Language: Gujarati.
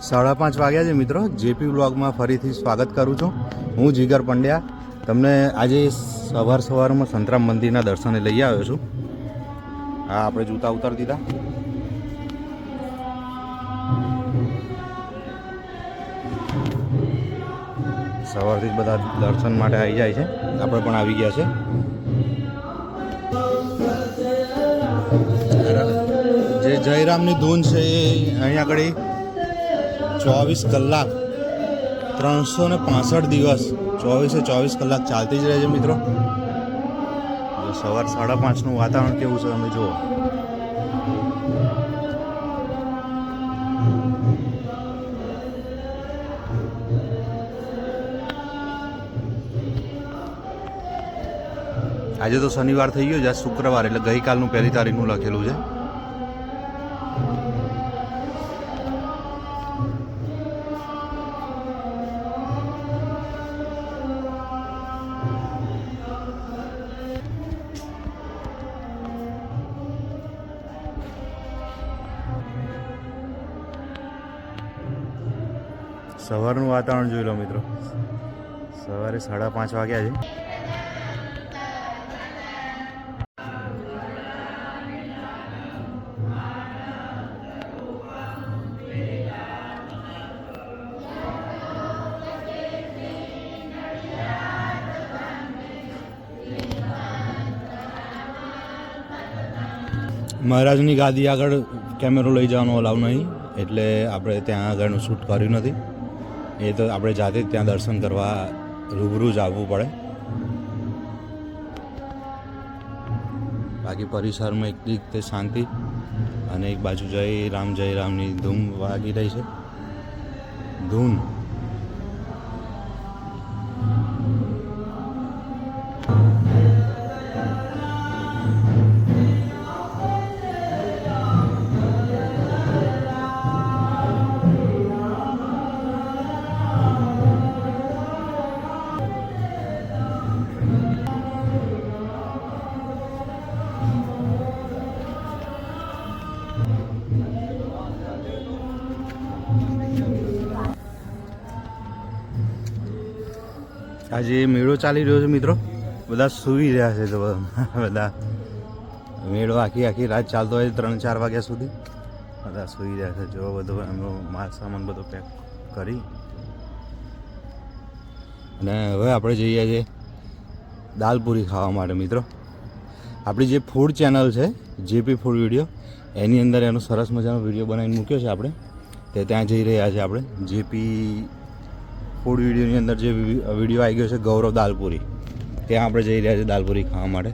સાડા પાંચ વાગ્યા છે મિત્રો. જેપી બ્લોગમાં ફરીથી સ્વાગત કરું છું. હું જીગર પંડ્યા. તમને આજે સવાર સવારમાં સંતરામ મંદિરના દર્શને લઈ આવ્યો છું. હા, આપણે જૂતા ઉતારી દીધા. સવારથી જ બધા દર્શન માટે આવી જાય છે. આપણે પણ આવી ગયા છે. જયરામની ધૂન છે એ અહીંયા આગળ ચોવીસ કલાક, ત્રણસો ને પાસઠ દિવસ, ચોવીસે ચોવીસ કલાક ચાલતી જ રહે છે મિત્રો. સવાર સાડા પાંચનું વાતાવરણ કેવું છે તમે જુઓ. આજે તો શનિવાર થઈ ગયો છે, આજ શુક્રવાર, એટલે ગઈકાલનું પહેલી તારીખનું લખેલું છે. સવારનું વાતાવરણ જોઈ લો મિત્રો. સવારે સાડા પાંચ વાગ્યા છે. મહારાજની ગાદી આગળ કેમેરો લઈ જવાનો અલાવ નહીં. એટલે આપણે ત્યાં આગળનું શૂટ કર્યું નથી. એ તો આપણે જાતે ત્યાં દર્શન કરવા રૂબરૂ જ આવવું પડે. બાકી પરિસરમાં એક રીતે શાંતિ અને એક બાજુ જય રામ, જય રામની ધૂમ વાગી રહી છે. ધૂન. આજે મેળો ચાલી રહ્યો છે, મિત્રો. બધા સૂઈ રહ્યા છે તો બધા. મેળો આખી આખી રાત ચાલતો હોય ત્રણ, ચાર વાગ્યા સુધી. બધા સૂઈ રહ્યા છે, જો બધો એમનો માલ સામાન બધો પેક કરી. અને હવે આપણે જઈએ છીએ દાલપુરી ખાવા માટે, મિત્રો. આપણી જે ફૂડ ચેનલ છે જેપી ફૂડ વીડિયો એની અંદર એનો સરસ મજાનો વીડિયો બનાવીને મૂક્યો છે આપણે. તે ત્યાં જઈ રહ્યા છે આપણે જેપી ફૂડ વિડીયોની અંદર જે વીડિયો આવી ગયો છે ગૌરવ દાલપુરી. ત્યાં આપણે જઈ રહ્યા છીએ દાલપુરી ખાવા માટે.